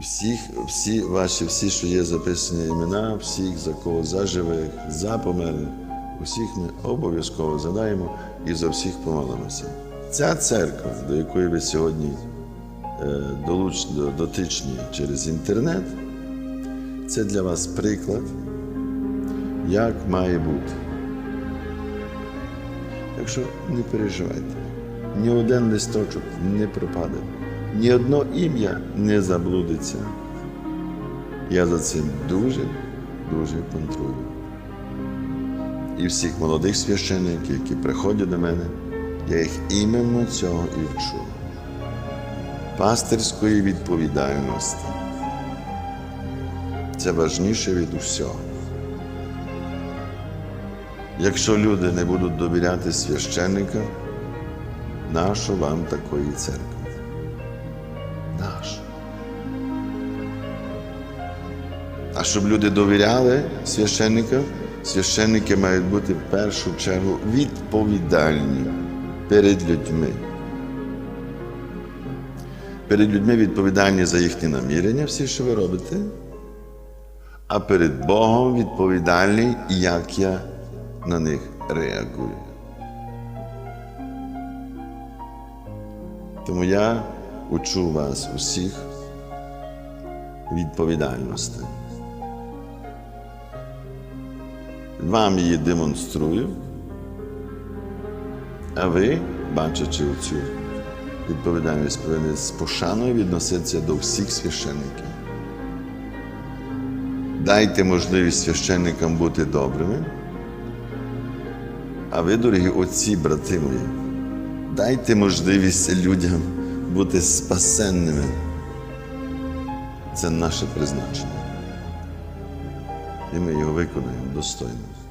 Всіх, всі ваші, всі, що є записані імена, всіх, за кого за живих, за померлих, усіх ми обов'язково задаємо і за всіх помолимося. Ця церква, до якої ви сьогодні е, дотичні через інтернет, це для вас приклад, як має бути. Так що не переживайте, ні один листочок не пропаде, ні одно ім'я не заблудиться. Я за цим дуже, дуже контролюю. І всіх молодих священників, які приходять до мене, я їх іменно цього і вчу. Пастирської відповідальності. Це важніше від усього. Якщо люди не будуть довіряти священникам, нащо вам такої церкви? А щоб люди довіряли священникам, священники мають бути в першу чергу відповідальні перед людьми. Перед людьми відповідальні за їхні намірення, всі, що ви робите, а перед Богом відповідальний, як я на них реагую. Тому я учу вас усіх відповідальності. Вам її демонструю, а ви, бачачи цю відповідальність, повинні з пошаною відноситися до всіх священників. Дайте можливість священникам бути добрими. А ви, дорогі отці, брати мої, дайте можливість людям бути спасенними. Це наше призначення. І ми його виконаємо достойно.